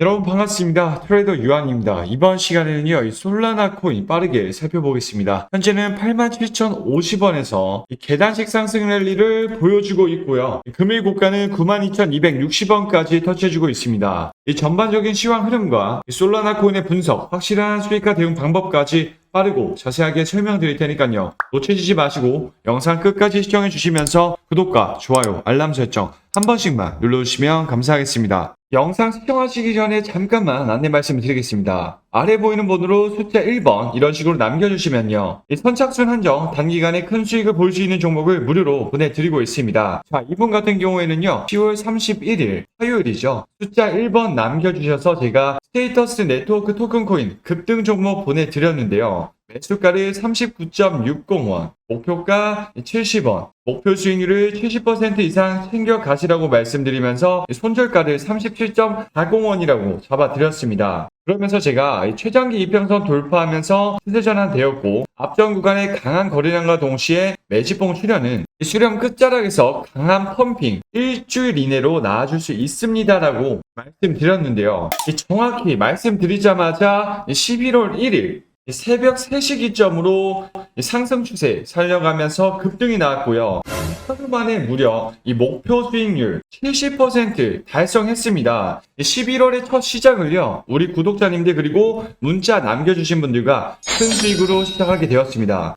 여러분 반갑습니다. 트레이더 유한입니다. 이번 시간에는요, 이 솔라나 코인 빠르게 살펴보겠습니다. 현재는 87,050원에서 계단식 상승 랠리를 보여주고 있고요. 금일 고가는 92,260원까지 터치해주고 있습니다. 이 전반적인 시황 흐름과 이 솔라나 코인의 분석, 확실한 수익화 대응 방법까지 빠르고 자세하게 설명드릴 테니까요. 놓치지 마시고 영상 끝까지 시청해 주시면서 구독과 좋아요, 알람 설정 한 번씩만 눌러주시면 감사하겠습니다. 영상 시청하시기 전에 잠깐만 안내 말씀을 드리겠습니다. 아래 보이는 번호로 숫자 1번 이런 식으로 남겨주시면요. 이 선착순 한정 단기간에 큰 수익을 볼 수 있는 종목을 무료로 보내드리고 있습니다. 자, 이분 같은 경우에는요. 10월 31일 화요일이죠. 숫자 1번 남겨주셔서 제가 스테이터스 네트워크 토큰 코인 급등 종목 보내드렸는데요. 매수가를 39.60원, 목표가 70원, 목표 수익률을 70% 이상 챙겨 가시라고 말씀드리면서 손절가를 37.40원이라고 잡아드렸습니다. 그러면서 제가 이 최장기 이평선 돌파하면서 시세 전환되었고 앞전 구간의 강한 거래량과 동시에 매집봉 출현은 이 수렴 끝자락에서 강한 펌핑 일주일 이내로 나아줄 수 있습니다라고 말씀드렸는데요. 이 정확히 말씀드리자마자 11월 1일 이 새벽 3시 기점으로 이 상승 추세 살려가면서 급등이 나왔고요. 하루 만에 무려 이 목표 수익률 70% 달성했습니다. 11월의 첫 시작을요, 우리 구독자님들 그리고 문자 남겨주신 분들과 큰 수익으로 시작하게 되었습니다.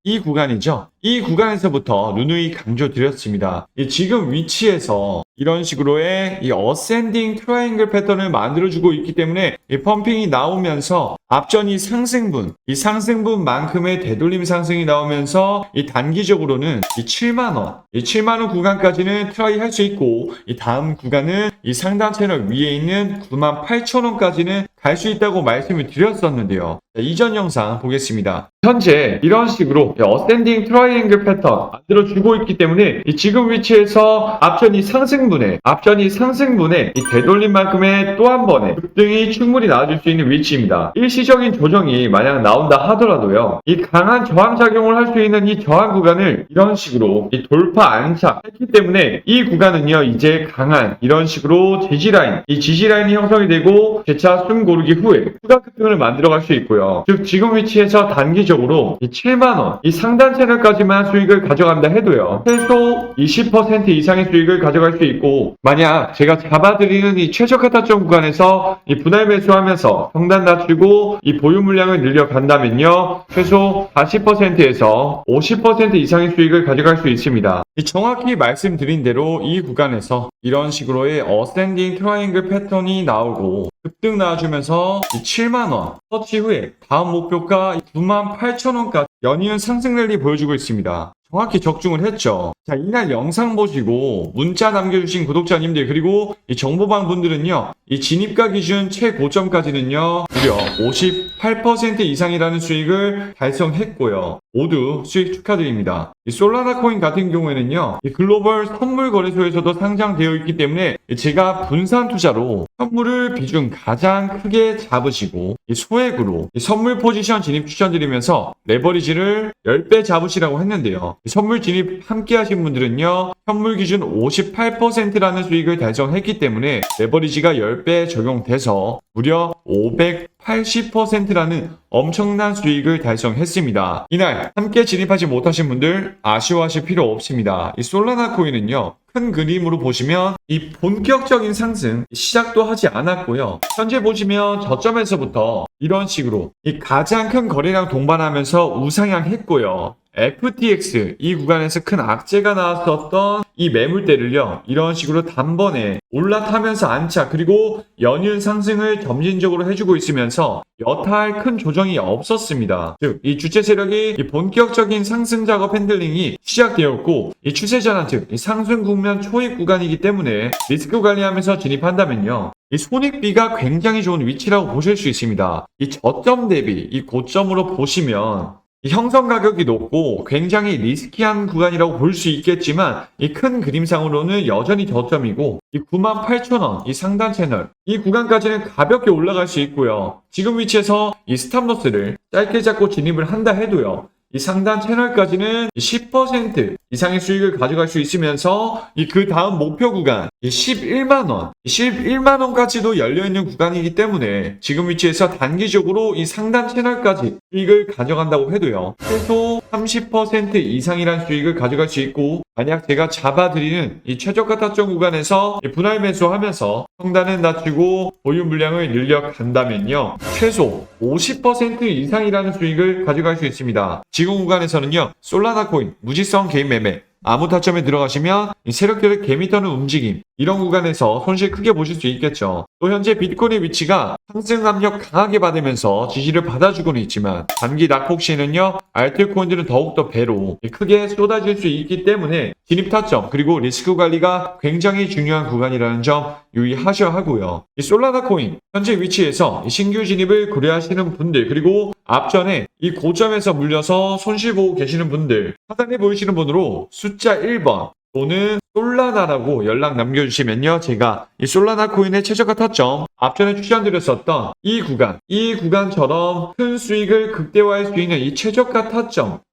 이 구간이죠. 이 구간에서부터 누누이 강조드렸습니다. 이 지금 위치에서 이런 식으로의 이 어센딩 트라이앵글 패턴을 만들어주고 있기 때문에 이 펌핑이 나오면서 앞전이 상승분, 이 상승분만큼의 되돌림 상승이 나오면서 이 단기적으로는 이 7만원, 이 7만원 구간까지는 트라이 할 수 있고 이 다음 구간은 이 상단 채널 위에 있는 9만 8천원까지는 갈 수 있다고 말씀을 드렸었는데요. 자, 이전 영상 보겠습니다. 현재 이런 식으로 어센딩 트라이앵글 패턴 만들어주고 있기 때문에 이 지금 위치에서 앞전이 상승분에 앞전이 상승분에 이 되돌림만큼의 또 한 번의 급등이 충분히 나와줄 수 있는 위치입니다. 일시적인 조정이 만약 나온다 하더라도요. 이 강한 저항작용을 할 수 있는 이 저항 구간을 이런 식으로 이 돌파 안착했기 때문에 이 구간은요 이제 강한 이런 식으로 지지라인 이 지지라인이 형성이 되고 재차 숨 고르기 후에 추가 급등을 만들어갈 수 있고요. 즉 지금 위치에서 단기적으로 이 7만 원 이 상단 채널까지만 수익을 가져간다 해도요. 최소 20% 이상의 수익을 가져갈 수 있고 만약 제가 잡아드리는 이 최저가 타점 구간에서 이 분할 매수하면서 평단 낮추고 이 보유 물량을 늘려간다면요. 최소 40%에서 50% 이상의 수익을 가져갈 수 있습니다. 이 정확히 말씀드린 대로 이 구간에서 이런 식으로의 어센딩 트라이앵글 패턴이 나오고 급등 나와주면서 이 7만원 터치 후에 다음 목표가 98,000원까지 연이은 상승 랠리 보여주고 있습니다. 정확히 적중을 했죠. 자, 이날 영상 보시고 문자 남겨주신 구독자님들 그리고 이 정보방 분들은요, 이 진입가 기준 최고점까지는요, 무려 58% 이상이라는 수익을 달성했고요. 모두 수익 축하드립니다. 이 솔라나 코인 같은 경우에는요, 이 글로벌 선물 거래소에서도 상장되어 있기 때문에 제가 분산 투자로 선물을 비중 가장 크게 잡으시고 이 소액으로 이 선물 포지션 진입 추천드리면서 레버리지를 10배 잡으시라고 했는데요. 이 선물 진입 함께 하신 분들은요. 선물 기준 58%라는 수익을 달성했기 때문에 레버리지가 10배 적용돼서 무려 580%라는 엄청난 수익을 달성했습니다. 이날 함께 진입하지 못하신 분들 아쉬워하실 필요 없습니다. 이 솔라나 코인은요. 큰 그림으로 보시면 이 본격적인 상승 시작도 하지 않았고요. 현재 보시면 저점에서부터 이런 식으로 이 가장 큰 거래량 동반하면서 우상향했고요. FTX 이 구간에서 큰 악재가 나왔었던 이 매물대를요, 이런 식으로 단번에 올라타면서 안착, 그리고 연일 상승을 점진적으로 해주고 있으면서 여타할 큰 조정이 없었습니다. 즉, 이 주체 세력이 이 본격적인 상승 작업 핸들링이 시작되었고, 이 추세 전환, 즉, 이 상승 국면 초입 구간이기 때문에 리스크 관리하면서 진입한다면요. 이 손익비가 굉장히 좋은 위치라고 보실 수 있습니다. 이 저점 대비 이 고점으로 보시면 이 형성 가격이 높고 굉장히 리스키한 구간이라고 볼 수 있겠지만 이 큰 그림상으로는 여전히 저점이고 이 98,000원 이 상단 채널 이 구간까지는 가볍게 올라갈 수 있고요. 지금 위치에서 이 스탑로스를 짧게 잡고 진입을 한다 해도요. 이 상단 채널까지는 10% 이상의 수익을 가져갈 수 있으면서 이 그 다음 목표 구간 11만 원, 11만 원까지도 열려 있는 구간이기 때문에 지금 위치에서 단기적으로 이 상단 채널까지 수익을 가져간다고 해도요. 최소 30% 이상이란 수익을 가져갈 수 있고 만약 제가 잡아드리는 이 최저가 타점 구간에서 이 분할 매수하면서 성단은 낮추고 보유 물량을 늘려간다면요. 최소 50% 이상이라는 수익을 가져갈 수 있습니다. 지금 구간에서는요. 솔라나 코인 무지성 개인 매매 아무 타점에 들어가시면 이 세력들의 개미 떠는 움직임 이런 구간에서 손실 크게 보실 수 있겠죠. 또 현재 비트코인의 위치가 상승 압력 강하게 받으면서 지지를 받아주고는 있지만 단기 낙폭 시에는요 알트코인들은 더욱더 배로 크게 쏟아질 수 있기 때문에 진입 타점 그리고 리스크 관리가 굉장히 중요한 구간이라는 점 유의하셔야 하고요. 이 솔라나 코인 현재 위치에서 이 신규 진입을 고려하시는 분들 그리고 앞전에 이 고점에서 물려서 손실 보고 계시는 분들 하단에 보이시는 번호로 숫자 1번 또는 솔라나라고 연락 남겨주시면요. 제가 이 솔라나 코인의 최저가 타점 앞전에 추천드렸었던 이 구간, 이 구간처럼 큰 수익을 극대화할 수 있는 이 최저가 타점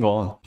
건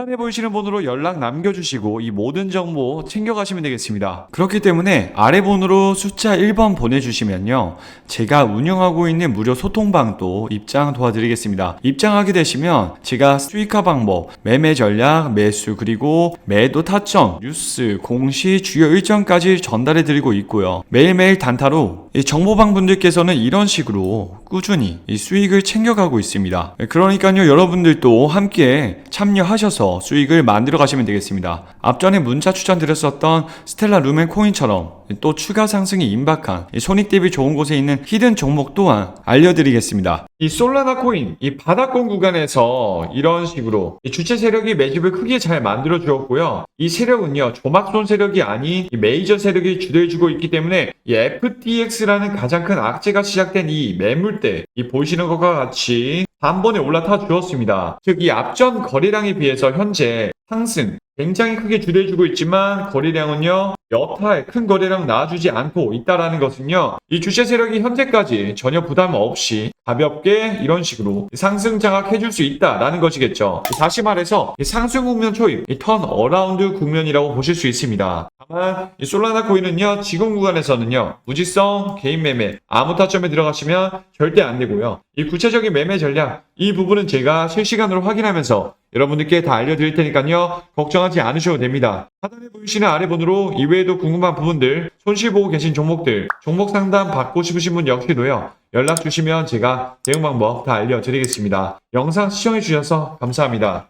하단에 보이시는 번호로 연락 남겨주시고 이 모든 정보 챙겨가시면 되겠습니다. 그렇기 때문에 아래 번호로 숫자 1번 보내주시면요. 제가 운영하고 있는 무료 소통방도 입장 도와드리겠습니다. 입장하게 되시면 제가 수익화 방법, 매매 전략, 매수 그리고 매도 타점, 뉴스, 공시, 주요 일정까지 전달해 드리고 있고요. 매일매일 단타로 이 정보방 분들께서는 이런 식으로 꾸준히 이 수익을 챙겨가고 있습니다. 그러니까요, 여러분들도 함께 참여하셔서 수익을 만들어 가시면 되겠습니다. 앞전에 문자 추천드렸었던 스텔라 루멘 코인처럼 또 추가 상승이 임박한 이 손익 대비 좋은 곳에 있는 히든 종목 또한 알려드리겠습니다. 이 솔라나 코인, 이 바닥권 구간에서 이런 식으로 이 주체 세력이 매집을 크게 잘 만들어 주었고요. 이 세력은요, 조막손 세력이 아닌 이 메이저 세력이 주도해 주고 있기 때문에 이 FTX 라는 가장 큰 악재가 시작된 이 매물대, 이 보시는 것과 같이 단번에 올라타 주었습니다. 즉, 이 앞전 거래량에 비해서 현재 상승, 굉장히 크게 주도해주고 있지만 거래량은요 여타의 큰 거래량 나와주지 않고 있다라는 것은요 이 주체 세력이 현재까지 전혀 부담 없이 가볍게 이런 식으로 상승 장악해줄 수 있다라는 것이겠죠 다시 말해서 이 상승 국면 초입 이턴 어라운드 국면이라고 보실 수 있습니다 이 솔라나 코인은요 지금 구간에서는요 무지성 개인 매매 아무 타점에 들어가시면 절대 안 되고요 이 구체적인 매매 전략 이 부분은 제가 실시간으로 확인하면서 여러분들께 다 알려드릴 테니까요. 걱정하지 않으셔도 됩니다. 하단에 보이시는 아래 번호로 이외에도 궁금한 부분들, 손실 보고 계신 종목들, 종목 상담 받고 싶으신 분 역시도요. 연락 주시면 제가 대응 방법 다 알려드리겠습니다. 영상 시청해 주셔서 감사합니다.